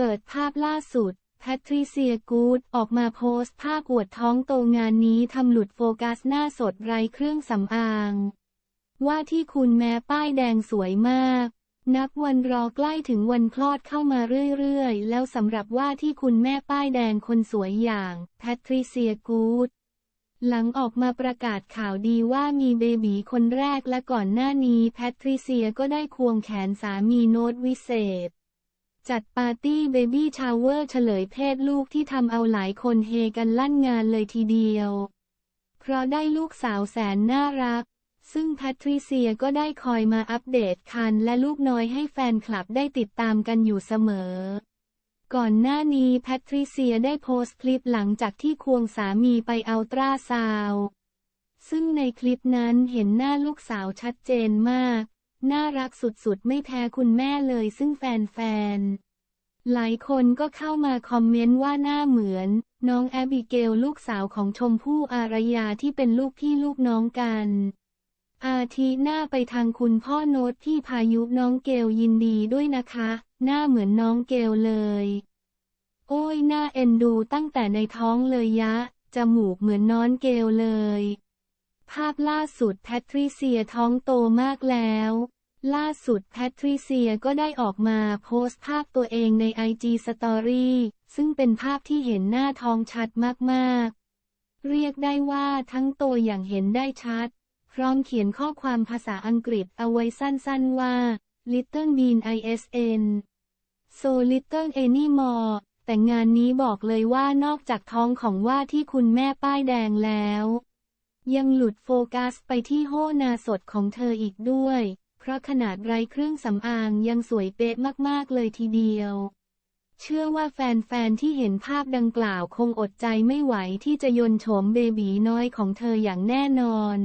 เปิดภาพล่าสุด แพทริเซียกูดออกมาโพสต์ภาพอวดท้องโตงานนี้ทำหลุดโฟกัสหน้าสดไร้เครื่องสำอาง ว่าที่คุณแม้ป้ายแดงสวยมาก นับวันรอใกล้ถึงวันคลอดเข้ามาเรื่อยๆ แล้วสำหรับว่าที่คุณแม่ป้ายแดงคนสวยอย่าง แพทริเซียกูดหลังออกมาประกาศข่าวดีว่ามีเบบีคนแรกและก่อนหน้านี้แพทริเซียก็ได้ควงแขนสามีโน้ตวิเศษ จัดปาร์ตี้เบบี้ชาวเวอร์เฉลยเพศลูกที่ทำเอาหลายคนเฮกันลั่นงานเลยทีเดียว เพราะได้ลูกสาวแสนน่ารัก ซึ่งแพทริเซียก็ได้คอยมาอัปเดตคันและลูกน้อยให้แฟนคลับได้ติดตามกันอยู่เสมอ ก่อนหน้านี้แพทริเซียได้โพสต์คลิปหลังจากที่ควงสามีไปอัลตราซาวซึ่งในคลิปนั้นเห็นหน้าลูกสาวชัดเจนมาก น่ารักสุดๆ ไม่แพ้คุณแม่เลยซึ่งแฟนๆ หลายคนก็เข้ามาคอมเมนต์ว่าหน้าเหมือน น้องแอบิเกลลูกสาวของชมพู่อารยาที่เป็นลูกพี่ลูกน้องกัน อาทิหน้าไปทางคุณพ่อโน้ตพี่พายุน้องเกลยินดีด้วยนะคะ หน้าเหมือนน้องเกลเลย โอ้ยหน้าเอ็นดูตั้งแต่ในท้องเลยยะ จมูกเหมือนน้อนเกลเลยภาพล่าสุดแพทริเซียท้องโตมากแล้ว ล่าสุดแพทริเซียก็ได้ออกมาโพสต์ภาพตัวเองใน IG Story ซึ่งเป็นภาพที่เห็นหน้าท้องชัดมากๆ เรียกได้ว่าทั้งโตอย่างเห็นได้ชัด พร้อมเขียนข้อความภาษาอังกฤษเอาไว้สั้นๆว่า Little Bean ISN So Little Anymore แต่งานนี้บอกเลยว่านอกจากท้องของว่าที่คุณแม่ป้ายแดงแล้ว ยังหลุดโฟกัสไปที่โฮนาสดของเธออีกด้วย ราะขนาดไร้เครื่องสำอางยังสวยเป๊ะมากๆเลยทีเดียว เชื่อว่าแฟนๆที่เห็นภาพดังกล่าวคงอดใจไม่ไหวที่จะยนโฉมเบบีน้อยของเธออย่างแน่นอน